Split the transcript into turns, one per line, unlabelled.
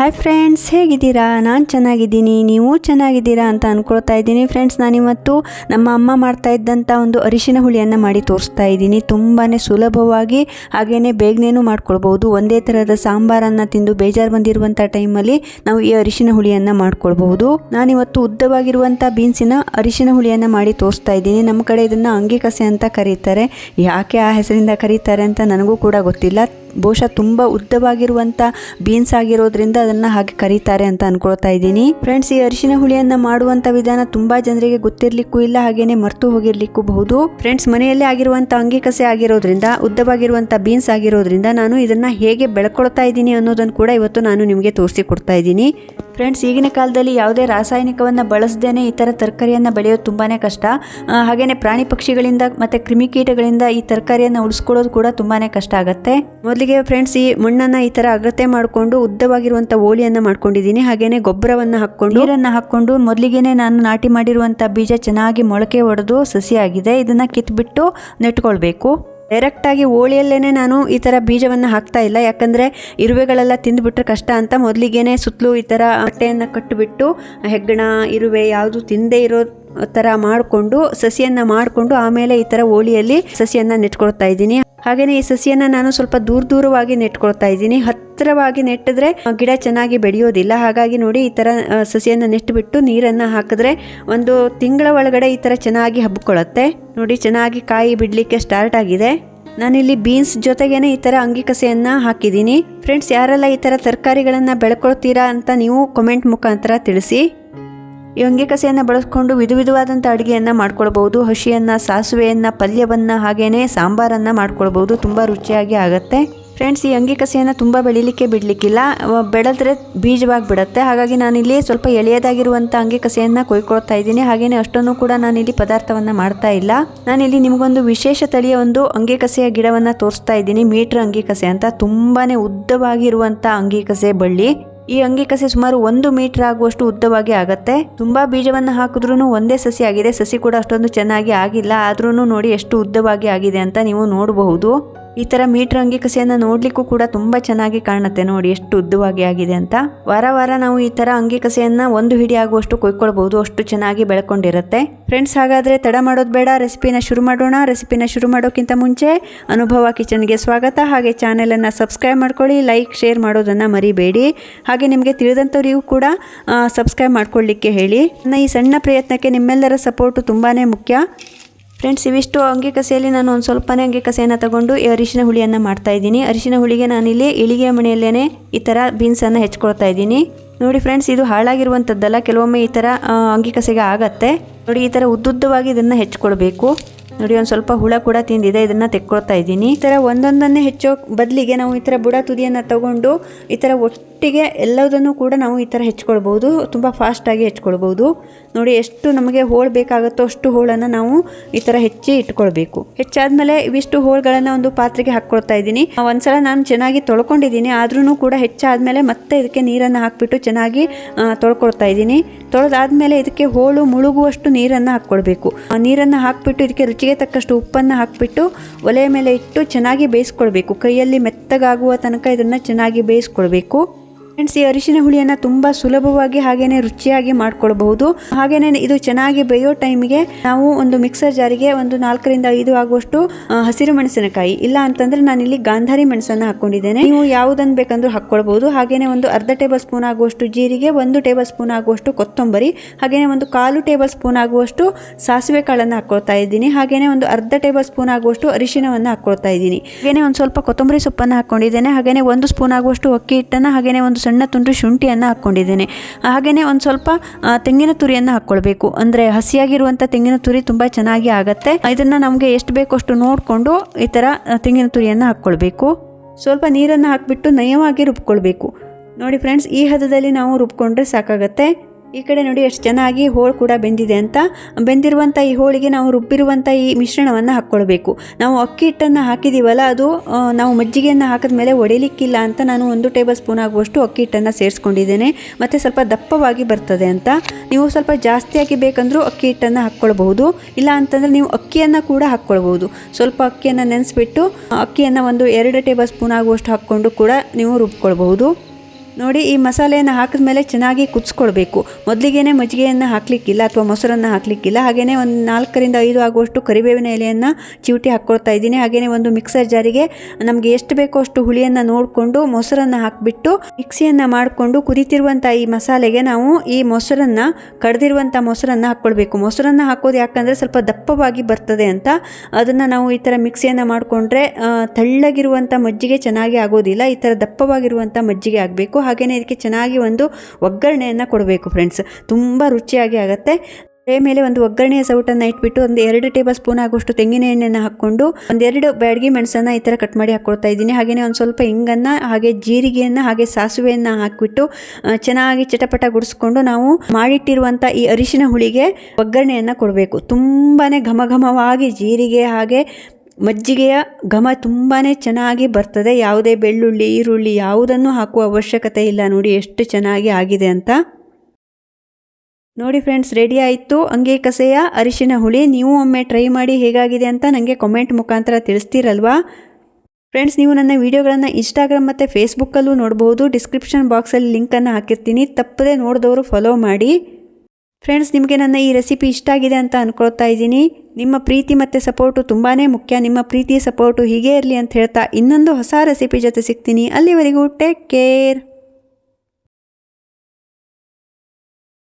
Hi friends ಹೇಗಿದ್ದೀರಾ? ನಾನು ಚೆನ್ನಾಗಿದ್ದೀನಿ. ನೀವು ಚೆನ್ನಾಗಿದ್ದೀರಾ ಅಂತ ಅಂದ್ಕೊಳ್ತಾ ಇದ್ದೀನಿ. ಫ್ರೆಂಡ್ಸ್ ನಾನಿವತ್ತು ನಮ್ಮ ಅಮ್ಮ ಮಾಡ್ತಾ ಇದ್ದಂಥ ಒಂದು ಅರಿಶಿನ ಹುಳಿಯನ್ನು ಮಾಡಿ ತೋರಿಸ್ತಾ ಇದ್ದೀನಿ. ತುಂಬಾ ಸುಲಭವಾಗಿ ಹಾಗೆಯೇ ಬೇಗನೇನು ಮಾಡ್ಕೊಳ್ಬೋದು ಒಂದೇ ಥರದ ಸಾಂಬಾರನ್ನು ತಿಂದು ಬೇಜಾರು ಬಂದಿರುವಂಥ ಟೈಮಲ್ಲಿ ನಾವು ಈ ಅರಿಶಿನ ಹುಳಿಯನ್ನು ಮಾಡ್ಕೊಳ್ಬಹುದು. ನಾನಿವತ್ತು ಉದ್ದವಾಗಿರುವಂಥ ಬೀನ್ಸಿನ ಅರಿಶಿನ ಹುಳಿಯನ್ನು ಮಾಡಿ ತೋರಿಸ್ತಾ ಇದ್ದೀನಿ. ನಮ್ಮ ಕಡೆ ಇದನ್ನು ಅಂಗಿಕಸೆ ಅಂತ ಕರೀತಾರೆ. ಯಾಕೆ ಆ ಹೆಸರಿಂದ ಕರೀತಾರೆ ಅಂತ ನನಗೂ ಕೂಡ ಗೊತ್ತಿಲ್ಲ. ಬಹುಶಃ ತುಂಬ ಉದ್ದವಾಗಿರುವಂಥ ಬೀನ್ಸ್ ಆಗಿರೋದ್ರಿಂದ ಅದನ್ನು ಹಾಗೆ ಕರೀತಾರೆ ಅಂತ ಅನ್ಕೊಳ್ತಾ ಇದ್ದೀನಿ. ಫ್ರೆಂಡ್ಸ್ ಈ ಅರಿಶಿನ ಹುಳಿಯನ್ನು ಮಾಡುವಂಥ ವಿಧಾನ ತುಂಬ ಜನರಿಗೆ ಗೊತ್ತಿರಲಿಕ್ಕೂ ಇಲ್ಲ, ಹಾಗೇನೆ ಮರ್ತು ಹೋಗಿರ್ಲಿಕ್ಕೂ ಬಹುದು. ಫ್ರೆಂಡ್ಸ್ ಮನೆಯಲ್ಲೇ ಆಗಿರುವಂಥ ಅಂಗಿಕಸೆ ಆಗಿರೋದ್ರಿಂದ ಉದ್ದವಾಗಿರುವಂಥ ಬೀನ್ಸ್ ಆಗಿರೋದ್ರಿಂದ ನಾನು ಇದನ್ನ ಹೇಗೆ ಬೆಳ್ಕೊಳ್ತಾ ಇದ್ದೀನಿ ಅನ್ನೋದನ್ನು ಕೂಡ ಇವತ್ತು ನಾನು ನಿಮಗೆ ತೋರಿಸಿ ಕೊಡ್ತಾ ಇದ್ದೀನಿ. ಫ್ರೆಂಡ್ಸ್ ಈಗಿನ ಕಾಲದಲ್ಲಿ ಯಾವುದೇ ರಾಸಾಯನಿಕವನ್ನು ಬಳಸದೇನೆ ಈ ಥರ ತರಕಾರಿಯನ್ನು ಬೆಳೆಯೋದು ತುಂಬಾ ಕಷ್ಟ. ಹಾಗೆಯೇ ಹಾಗೇನೆ ಪ್ರಾಣಿ ಪಕ್ಷಿಗಳಿಂದ ಮತ್ತು ಕ್ರಿಮಿಕೀಟಗಳಿಂದ ಈ ತರಕಾರಿಯನ್ನು ಉಳಿಸ್ಕೊಳ್ಳೋದು ಕೂಡ ತುಂಬಾ ಕಷ್ಟ ಆಗುತ್ತೆ. ಮೊದಲಿಗೆ ಫ್ರೆಂಡ್ಸ್ ಈ ಮಣ್ಣನ್ನು ಈ ಥರ ಅಗತ್ಯ ಮಾಡಿಕೊಂಡು ಉದ್ದವಾಗಿರುವಂಥ ಹೋಳಿಯನ್ನು ಮಾಡ್ಕೊಂಡಿದ್ದೀನಿ. ಹಾಗೇ ಗೊಬ್ಬರವನ್ನು ಹಾಕ್ಕೊಂಡು ನೀರನ್ನು ಹಾಕ್ಕೊಂಡು ಮೊದಲಿಗೆನೇ ನಾನು ನಾಟಿ ಮಾಡಿರುವಂಥ ಬೀಜ ಚೆನ್ನಾಗಿ ಮೊಳಕೆ ಹೊಡೆದು ಸಸಿಯಾಗಿದೆ ಇದನ್ನು ಕಿತ್ಬಿಟ್ಟು ನೆಟ್ಕೊಳ್ಬೇಕು. ಡೈರೆಕ್ಟಾಗಿ ಓಳಿಯಲ್ಲೇ ನಾನು ಈ ಥರ ಬೀಜವನ್ನು ಹಾಕ್ತಾ ಇಲ್ಲ. ಯಾಕಂದರೆ ಇರುವೆಗಳೆಲ್ಲ ತಿಂದುಬಿಟ್ರೆ ಕಷ್ಟ ಅಂತ ಮೊದಲಿಗೇ ಸುತ್ತಲೂ ಈ ಥರ ಬಟ್ಟೆಯನ್ನು ಕಟ್ಟಿಬಿಟ್ಟು ಹೆಗ್ಗಣ ಇರುವೆ ಯಾವುದು ತಿಂದೇ ಇರೋ ಥರ ಮಾಡಿಕೊಂಡು, ಸಸಿಯನ್ನು ಮಾಡಿಕೊಂಡು, ಆಮೇಲೆ ಈ ಥರ ಓಳಿಯಲ್ಲಿ ಸಸಿಯನ್ನು ನೆಟ್ಕೊಳ್ತಾ ಇದ್ದೀನಿ. ಹಾಗೆಯೇ ಈ ಸಸಿಯನ್ನು ನಾನು ಸ್ವಲ್ಪ ದೂರ ದೂರವಾಗಿ ನೆಟ್ಕೊಳ್ತಾ ಇದ್ದೀನಿ. ಹತ್ತಿರವಾಗಿ ನೆಟ್ಟಿದ್ರೆ ಗಿಡ ಚೆನ್ನಾಗಿ ಬೆಳೆಯೋದಿಲ್ಲ. ಹಾಗಾಗಿ ನೋಡಿ ಈ ಥರ ಸಸಿಯನ್ನು ನೆಟ್ಟುಬಿಟ್ಟು ನೀರನ್ನು ಹಾಕಿದ್ರೆ ಒಂದು ತಿಂಗಳ ಒಳಗಡೆ ಈ ಥರ ಚೆನ್ನಾಗಿ ಹಬ್ಬಿಕೊಳ್ಳುತ್ತೆ ನೋಡಿ ಚೆನ್ನಾಗಿ ಕಾಯಿ ಬಿಡಲಿಕ್ಕೆ ಸ್ಟಾರ್ಟ್ ಆಗಿದೆ. ನಾನಿಲ್ಲಿ ಬೀನ್ಸ್ ಜೊತೆಗೇನೆ ಈ ಥರ ಅಂಗಿಕಸೆಯನ್ನು ಹಾಕಿದ್ದೀನಿ. ಫ್ರೆಂಡ್ಸ್ ಯಾರೆಲ್ಲ ಈ ಥರ ತರಕಾರಿಗಳನ್ನು ಬೆಳ್ಕೊಳ್ತೀರಾ ಅಂತ ನೀವು ಕಮೆಂಟ್ ಮುಖಾಂತರ ತಿಳಿಸಿ. ಈ ಅಂಗಿಕಸೆಯನ್ನು ಬಳಸ್ಕೊಂಡು ವಿಧ ವಿಧವಾದಂಥ ಅಡುಗೆಯನ್ನು ಮಾಡ್ಕೊಳ್ಬೋದು ಹಸಿಯನ್ನು, ಸಾಸುವೆಯನ್ನು, ಪಲ್ಯವನ್ನು ಹಾಗೆಯೇ ಸಾಂಬಾರನ್ನು ಮಾಡ್ಕೊಳ್ಬೋದು ತುಂಬ ರುಚಿಯಾಗಿ ಆಗುತ್ತೆ. ಫ್ರೆಂಡ್ಸ್, ಈ ಅಂಗಿಕಸೆಯನ್ನು ತುಂಬ ಬೆಳಿಲಿಕ್ಕೆ ಬಿಡಲಿಕ್ಕಿಲ್ಲ. ಬೆಳೆದ್ರೆ ಬೀಜವಾಗಿ ಬಿಡುತ್ತೆ. ಹಾಗಾಗಿ ನಾನಿಲ್ಲಿ ಸ್ವಲ್ಪ ಎಳೆಯದಾಗಿರುವಂಥ ಅಂಗಿಕಸೆಯನ್ನು ಕೊಯ್ಕೊಳ್ತಾ ಇದ್ದೀನಿ. ಹಾಗೆಯೇ ಅಷ್ಟನ್ನು ಕೂಡ ನಾನಿಲ್ಲಿ ಪದಾರ್ಥವನ್ನು ಮಾಡ್ತಾ ಇಲ್ಲ. ನಾನಿಲ್ಲಿ ನಿಮಗೊಂದು ವಿಶೇಷ ತಳಿಯ ಒಂದು ಅಂಗಿಕಸೆಯ ಗಿಡವನ್ನು ತೋರಿಸ್ತಾ ಇದ್ದೀನಿ. ಮೀಟ್ರ್ ಅಂಗಿಕಸೆ ಅಂತ. ತುಂಬಾ ಉದ್ದವಾಗಿರುವಂಥ ಅಂಗಿಕಸೆ ಬಳ್ಳಿ. ಈ ಅಂಗಿಕಸೆ ಸುಮಾರು ಒಂದು ಮೀಟರ್ ಆಗುವಷ್ಟು ಉದ್ದವಾಗಿ ಆಗುತ್ತೆ. ತುಂಬಾ ಬೀಜವನ್ನು ಹಾಕಿದ್ರೂ ಒಂದೇ ಸಸಿ ಆಗಿದೆ. ಸಸಿ ಕೂಡ ಅಷ್ಟೊಂದು ಚೆನ್ನಾಗಿ ಆಗಿಲ್ಲ. ಆದ್ರೂ ನೋಡಿ ಎಷ್ಟು ಉದ್ದವಾಗಿ ಆಗಿದೆ ಅಂತ ನೀವು ನೋಡಬಹುದು. ಈ ಥರ ಮೀಟರ್ ಅಂಗಿಕಸೆಯನ್ನು ನೋಡಲಿಕ್ಕೂ ಕೂಡ ತುಂಬ ಚೆನ್ನಾಗಿ ಕಾಣುತ್ತೆ ನೋಡಿ, ಎಷ್ಟು ಉದ್ದವಾಗಿ ಆಗಿದೆ ಅಂತ. ವಾರ ವಾರ ನಾವು ಈ ಥರ ಅಂಗಿ ಕಸೆಯನ್ನು ಒಂದು ಹಿಡಿ ಆಗುವಷ್ಟು ಕೊಯ್ಕೊಳ್ಬಹುದು ಅಷ್ಟು ಚೆನ್ನಾಗಿ ಬೆಳ್ಕೊಂಡಿರುತ್ತೆ. ಫ್ರೆಂಡ್ಸ್ ಹಾಗಾದರೆ ತಡ ಮಾಡೋದು ಬೇಡ, ರೆಸಿಪಿನ ಶುರು ಮಾಡೋಣ. ರೆಸಿಪಿನ ಶುರು ಮಾಡೋಕ್ಕಿಂತ ಮುಂಚೆ ಅನುಭವ ಕಿಚನ್ಗೆ ಸ್ವಾಗತ. ಹಾಗೆ ಚಾನೆಲನ್ನು ಸಬ್ಸ್ಕ್ರೈಬ್ ಮಾಡ್ಕೊಳ್ಳಿ, ಲೈಕ್, ಶೇರ್ ಮಾಡೋದನ್ನು ಮರಿಬೇಡಿ. ಹಾಗೆ ನಿಮಗೆ ತಿಳಿದಂಥವರಿಗೂ ಕೂಡ ಸಬ್ಸ್ಕ್ರೈಬ್ ಮಾಡ್ಕೊಳ್ಳಿಕ್ಕೆ ಹೇಳಿ. ನನ್ನ ಈ ಸಣ್ಣ ಪ್ರಯತ್ನಕ್ಕೆ ನಿಮ್ಮೆಲ್ಲರ ಸಪೋರ್ಟು ತುಂಬಾ ಮುಖ್ಯ. ಫ್ರೆಂಡ್ಸ್ ಇವಿಷ್ಟು ಅಂಗಿಕಸೆಯಲ್ಲಿ ನಾನು ಒಂದು ಸ್ವಲ್ಪನೇ ಅಂಗಿಕಸೆಯನ್ನು ತಗೊಂಡು ಈ ಅರಿಶಿನ ಹುಳಿಯನ್ನು ಮಾಡ್ತಾ ಇದ್ದೀನಿ. ಅರಿಶಿನ ಹುಳಿಗೆ ನಾನಿಲ್ಲಿ ಇಳಿಗೆ ಮಣೆಯಲ್ಲೇ ಈ ಥರ ಬೀನ್ಸನ್ನು ಹೆಚ್ಕೊಳ್ತಾ ಇದ್ದೀನಿ. ನೋಡಿ ಫ್ರೆಂಡ್ಸ್ ಇದು ಹಾಳಾಗಿರುವಂಥದ್ದಲ್ಲ ಕೆಲವೊಮ್ಮೆ ಈ ಥರ ಆ, ಅಂಗಿಕಸೆಗೆ ಆಗತ್ತೆ. ನೋಡಿ ಈ ಥರ ಉದ್ದುದ್ದವಾಗಿ ಇದನ್ನು ಹೆಚ್ಕೊಳ್ಬೇಕು. ನೋಡಿ ಒಂದು ಸ್ವಲ್ಪ ಹುಳ ಕೂಡ ತಿಂದಿದೆ ಇದನ್ನು ತೆಕ್ಕೊಳ್ತಾ ಇದ್ದೀನಿ. ಈ ಥರ ಒಂದೊಂದನ್ನೇ ಹೆಚ್ಚೋ ಬದಲಿಗೆ ನಾವು ಈ ಥರ ಬುಡ ತುದಿಯನ್ನು ತಗೊಂಡು ಈ ಥರ ಒಟ್ಟಿಗೆ ಎಲ್ಲದನ್ನು ಕೂಡ ನಾವು ಈ ಥರ ಹೆಚ್ಕೊಳ್ಬೋದು. ತುಂಬ ಫಾಸ್ಟಾಗಿ ಹೆಚ್ಕೊಳ್ಬೋದು. ನೋಡಿ ಎಷ್ಟು ನಮಗೆ ಹೋಳು ಬೇಕಾಗುತ್ತೋ ಅಷ್ಟು ಹೋಳನ್ನು ನಾವು ಈ ಥರ ಹೆಚ್ಚಿ ಇಟ್ಕೊಳ್ಬೇಕು. ಹೆಚ್ಚಾದ್ಮೇಲೆ ಇವಿಷ್ಟು ಹೋಳುಗಳನ್ನು ಒಂದು ಪಾತ್ರೆಗೆ ಹಾಕ್ಕೊಳ್ತಾ ಇದ್ದೀನಿ. ಒಂದ್ಸಲ ನಾನು ಚೆನ್ನಾಗಿ ತೊಳ್ಕೊಂಡಿದ್ದೀನಿ. ಆದ್ರೂ ಕೂಡ ಹೆಚ್ಚಾದ್ಮೇಲೆ ಮತ್ತೆ ಇದಕ್ಕೆ ನೀರನ್ನು ಹಾಕ್ಬಿಟ್ಟು ಚೆನ್ನಾಗಿ ತೊಳ್ಕೊಳ್ತಾ ಇದ್ದೀನಿ. ತೊಳೆದಾದ್ಮೇಲೆ ಇದಕ್ಕೆ ಹೋಳು ಮುಳುಗುವಷ್ಟು ನೀರನ್ನು ಹಾಕ್ಕೊಳ್ಬೇಕು. ನೀರನ್ನು ಹಾಕ್ಬಿಟ್ಟು ಇದಕ್ಕೆ ರುಚಿಗೆ ತಕ್ಕಷ್ಟು ಉಪ್ಪನ್ನು ಹಾಕ್ಬಿಟ್ಟು ಒಲೆಯ ಮೇಲೆ ಇಟ್ಟು ಚೆನ್ನಾಗಿ ಬೇಯಿಸ್ಕೊಳ್ಬೇಕು. ಕೈಯಲ್ಲಿ ಮೆತ್ತಗಾಗುವ ತನಕ ಇದನ್ನು ಚೆನ್ನಾಗಿ ಬೇಯಿಸ್ಕೊಳ್ಬೇಕು. ಫ್ರೆಂಡ್ಸ್, ಈ ಅರಿಶಿನ ಹುಳಿಯನ್ನು ತುಂಬ ಸುಲಭವಾಗಿ ಹಾಗೇನೆ ರುಚಿಯಾಗಿ ಮಾಡ್ಕೊಳ್ಬಹುದು. ಹಾಗೇನೆ ಇದು ಚೆನ್ನಾಗಿ ಬೇಯೋ ಟೈಮಿಗೆ ನಾವು ಒಂದು ಮಿಕ್ಸರ್ ಜಾರಿಗೆ ಒಂದು ನಾಲ್ಕರಿಂದ ಐದು ಆಗುವಷ್ಟು ಹಸಿರು ಮೆಣಸಿನಕಾಯಿ. ಇಲ್ಲ ಅಂತಂದ್ರೆ ಇಲ್ಲಿ ಗಾಂಧಾರಿ ಮೆಣಸನ್ನು ಹಾಕೊಂಡಿದ್ದೇನೆ. ನೀವು ಯಾವುದನ್ನು ಬೇಕಂದ್ರೂ ಹಾಕ್ಕೊಳ್ಬಹುದು. ಹಾಗೇನೆ ಒಂದು ಅರ್ಧ ಟೇಬಲ್ ಸ್ಪೂನ್ ಆಗುವಷ್ಟು ಜೀರಿಗೆ, ಒಂದು ಟೇಬಲ್ ಸ್ಪೂನ್ ಆಗುವಷ್ಟು ಕೊತ್ತಂಬರಿ, ಹಾಗೇನೆ ಒಂದು ಕಾಲು ಟೇಬಲ್ ಸ್ಪೂನ್ ಆಗುವಷ್ಟು ಸಾಸಿವೆ ಕಾಳನ್ನು ಹಾಕೊಳ್ತಾ ಇದ್ದೀನಿ. ಹಾಗೇನೆ ಒಂದು ಅರ್ಧ ಟೇಬಲ್ ಸ್ಪೂನ್ ಆಗುವಷ್ಟು ಅರಿಶಿನವನ್ನು ಹಾಕೊಳ್ತಾ ಇದ್ದೀನಿ. ಹಾಗೇನೆ ಒಂದು ಸ್ವಲ್ಪ ಕೊತ್ತಂಬರಿ ಸೊಪ್ಪನ್ನು ಹಾಕೊಂಡಿದ್ದೇನೆ. ಹಾಗೇನೆ ಒಂದು ಸ್ಪೂನ್ ಆಗುವಷ್ಟು ಅಕ್ಕಿ ಹಿಟ್ಟನ್ನು, ಹಾಗೇನೆ ಒಂದು ಸಣ್ಣ ತುಂಡು ಶುಂಠಿಯನ್ನು ಹಾಕ್ಕೊಂಡಿದ್ದೇನೆ. ಹಾಗೆಯೇ ಒಂದು ಸ್ವಲ್ಪ ತೆಂಗಿನ ತುರಿಯನ್ನು ಹಾಕ್ಕೊಳ್ಬೇಕು. ಅಂದರೆ ಹಸಿಯಾಗಿರುವಂಥ ತೆಂಗಿನ ತುರಿ ತುಂಬ ಚೆನ್ನಾಗಿ ಆಗುತ್ತೆ. ಇದನ್ನು ನಮಗೆ ಎಷ್ಟು ಬೇಕೋ ಅಷ್ಟು ನೋಡಿಕೊಂಡು ಈ ಥರ ತೆಂಗಿನ ತುರಿಯನ್ನು ಹಾಕ್ಕೊಳ್ಬೇಕು. ಸ್ವಲ್ಪ ನೀರನ್ನು ಹಾಕಿಬಿಟ್ಟು ನಯವಾಗಿ ರುಬ್ಕೊಳ್ಬೇಕು. ನೋಡಿ ಫ್ರೆಂಡ್ಸ್, ಈ ಹದದಲ್ಲಿ ನಾವು ರುಬ್ಕೊಂಡ್ರೆ ಸಾಕಾಗತ್ತೆ. ಈ ಕಡೆ ನೋಡಿ ಎಷ್ಟು ಚೆನ್ನಾಗಿ ಹೋಳು ಕೂಡ ಬೆಂದಿದೆ ಅಂತ. ಬೆಂದಿರುವಂಥ ಈ ಹೋಳಿಗೆ ನಾವು ರುಬ್ಬಿರುವಂಥ ಈ ಮಿಶ್ರಣವನ್ನು ಹಾಕ್ಕೊಳ್ಬೇಕು. ನಾವು ಅಕ್ಕಿ ಹಿಟ್ಟನ್ನು ಹಾಕಿದ್ದೀವಲ್ಲ ಅದು ನಾವು ಮಜ್ಜಿಗೆಯನ್ನು ಹಾಕಿದ ಮೇಲೆ ಒಡೆಯಲಿಕ್ಕಿಲ್ಲ ಅಂತ ನಾನು ಒಂದು ಟೇಬಲ್ ಸ್ಪೂನ್ ಆಗುವಷ್ಟು ಅಕ್ಕಿ ಹಿಟ್ಟನ್ನು ಸೇರಿಸ್ಕೊಂಡಿದ್ದೇನೆ. ಮತ್ತು ಸ್ವಲ್ಪ ದಪ್ಪವಾಗಿ ಬರ್ತದೆ ಅಂತ. ನೀವು ಸ್ವಲ್ಪ ಜಾಸ್ತಿಯಾಗಿ ಬೇಕಂದರೂ ಅಕ್ಕಿ ಹಿಟ್ಟನ್ನು ಹಾಕ್ಕೊಳ್ಬಹುದು. ಇಲ್ಲ ಅಂತಂದರೆ ನೀವು ಅಕ್ಕಿಯನ್ನು ಕೂಡ ಹಾಕ್ಕೊಳ್ಬಹುದು. ಸ್ವಲ್ಪ ಅಕ್ಕಿಯನ್ನು ನೆನೆಸ್ಬಿಟ್ಟು, ಅಕ್ಕಿಯನ್ನು ಒಂದು ಎರಡು ಟೇಬಲ್ ಸ್ಪೂನ್ ಆಗುವಷ್ಟು ಹಾಕ್ಕೊಂಡು ಕೂಡ ನೀವು ರುಬ್ಕೊಳ್ಬಹುದು. ನೋಡಿ, ಈ ಮಸಾಲೆಯನ್ನು ಹಾಕಿದ ಮೇಲೆ ಚೆನ್ನಾಗಿ ಕುದಿಸ್ಕೊಳ್ಬೇಕು ಮೊದಲಿಗೆನೇ ಮಜ್ಜಿಗೆಯನ್ನು ಹಾಕಲಿಕ್ಕಿಲ್ಲ ಅಥವಾ ಮೊಸರನ್ನು ಹಾಕಲಿಕ್ಕಿಲ್ಲ. ಹಾಗೆಯೇ ಒಂದು ನಾಲ್ಕರಿಂದ ಐದು ಆಗುವಷ್ಟು ಕರಿಬೇವಿನ ಎಲೆಯನ್ನು ಚಿವುಟಿ ಹಾಕ್ಕೊಳ್ತಾ ಇದ್ದೀನಿ. ಹಾಗೆಯೇ ಒಂದು ಮಿಕ್ಸರ್ ಜಾರಿಗೆ ನಮಗೆ ಎಷ್ಟು ಬೇಕೋ ಅಷ್ಟು ಹುಳಿಯನ್ನು ನೋಡಿಕೊಂಡು ಮೊಸರನ್ನು ಹಾಕಿಬಿಟ್ಟು ಮಿಕ್ಸಿಯನ್ನು ಮಾಡಿಕೊಂಡು ಕುದಿತಿರುವಂಥ ಈ ಮಸಾಲೆಗೆ ನಾವು ಈ ಮೊಸರನ್ನು ಕಡ್ದಿರುವಂಥ ಮೊಸರನ್ನು ಹಾಕ್ಕೊಳ್ಬೇಕು. ಮೊಸರನ್ನು ಹಾಕೋದು ಯಾಕಂದರೆ ಸ್ವಲ್ಪ ದಪ್ಪವಾಗಿ ಬರ್ತದೆ ಅಂತ. ಅದನ್ನು ನಾವು ಈ ಥರ ಮಿಕ್ಸಿಯನ್ನು ಮಾಡಿಕೊಂಡ್ರೆ ತಳ್ಳಗಿರುವಂಥ ಮಜ್ಜಿಗೆ ಚೆನ್ನಾಗಿ ಆಗೋದಿಲ್ಲ. ಈ ಥರ ದಪ್ಪವಾಗಿರುವಂಥ ಮಜ್ಜಿಗೆ ಆಗಬೇಕು. ಹಾಗೆಯೇ ಇದಕ್ಕೆ ಚೆನ್ನಾಗಿ ಒಂದು ಒಗ್ಗರಣೆಯನ್ನು ಕೊಡಬೇಕು ಫ್ರೆಂಡ್ಸ್ ತುಂಬ ರುಚಿಯಾಗಿ ಆಗುತ್ತೆ. ಟ್ರೇ ಮೇಲೆ ಒಂದು ಒಗ್ಗರಣೆಯ ಸೌಟನ್ನು ಇಟ್ಬಿಟ್ಟು ಒಂದು ಎರಡು ಟೇಬಲ್ ಸ್ಪೂನ್ ಆಗುವಷ್ಟು ತೆಂಗಿನ ಎಣ್ಣೆಯನ್ನು ಹಾಕ್ಕೊಂಡು ಒಂದೆರಡು ಬ್ಯಾಡಗಿ ಮೆಣಸನ್ನು ಈ ಥರ ಕಟ್ ಮಾಡಿ ಹಾಕ್ಕೊಳ್ತಾ ಇದ್ದೀನಿ. ಹಾಗೆಯೇ ಒಂದು ಸ್ವಲ್ಪ ಹಿಂಗನ್ನು, ಹಾಗೆ ಜೀರಿಗೆಯನ್ನು, ಹಾಗೆ ಸಾಸಿವೆಯನ್ನು ಹಾಕಿಬಿಟ್ಟು ಚೆನ್ನಾಗಿ ಚಟಪಟ ಗುಡಿಸ್ಕೊಂಡು ನಾವು ಮಾಡಿಟ್ಟಿರುವಂಥ ಈ ಅರಿಶಿನ ಹುಳಿಗೆ ಒಗ್ಗರಣೆಯನ್ನು ಕೊಡಬೇಕು. ತುಂಬಾ ಘಮ ಘಮವಾಗಿ ಜೀರಿಗೆ ಹಾಗೆ ಮಜ್ಜಿಗೆಯ ಘಮ ತುಂಬಾ ಚೆನ್ನಾಗಿ ಬರ್ತದೆ. ಯಾವುದೇ ಬೆಳ್ಳುಳ್ಳಿ, ಈರುಳ್ಳಿ ಯಾವುದನ್ನು ಹಾಕುವ ಅವಶ್ಯಕತೆ ಇಲ್ಲ. ನೋಡಿ ಎಷ್ಟು ಚೆನ್ನಾಗಿ ಆಗಿದೆ ಅಂತ. ನೋಡಿ ಫ್ರೆಂಡ್ಸ್, ರೆಡಿ ಆಯಿತು. ಅಂಗೆ ಕಸೆಯ ಅರಿಶಿನ ಹುಳಿ. ನೀವು ಒಮ್ಮೆ ಟ್ರೈ ಮಾಡಿ ಹೇಗಾಗಿದೆ ಅಂತ ನನಗೆ ಕಾಮೆಂಟ್ ಮುಖಾಂತರ ತಿಳಿಸ್ತೀರಲ್ವಾ? ಫ್ರೆಂಡ್ಸ್, ನೀವು ನನ್ನ ವೀಡಿಯೋಗಳನ್ನು ಇನ್ಸ್ಟಾಗ್ರಾಮ್ ಮತ್ತು ಫೇಸ್ಬುಕ್ಕಲ್ಲೂ ನೋಡ್ಬೋದು. ಡಿಸ್ಕ್ರಿಪ್ಷನ್ ಬಾಕ್ಸಲ್ಲಿ ಲಿಂಕನ್ನು ಹಾಕಿರ್ತೀನಿ. ತಪ್ಪದೇ ನೋಡಿದವರು ಫಾಲೋ ಮಾಡಿ. ಫ್ರೆಂಡ್ಸ್ ನಿಮಗೆ ನನ್ನ ಈ ರೆಸಿಪಿ ಇಷ್ಟ ಆಗಿದೆ ಅಂತ ಅಂದ್ಕೊಳ್ತಾ ಇದ್ದೀನಿ. ನಿಮ್ಮ ಪ್ರೀತಿ ಮತ್ತು ಸಪೋರ್ಟು ತುಂಬಾ ಮುಖ್ಯ. ನಿಮ್ಮ ಪ್ರೀತಿ ಸಪೋರ್ಟು ಹೀಗೇ ಇರಲಿ ಅಂತ ಹೇಳ್ತಾ ಇನ್ನೊಂದು ಹೊಸ ರೆಸಿಪಿ ಜೊತೆ ಸಿಗ್ತೀನಿ. ಅಲ್ಲಿವರೆಗೂ ಟೇಕ್ ಕೇರ್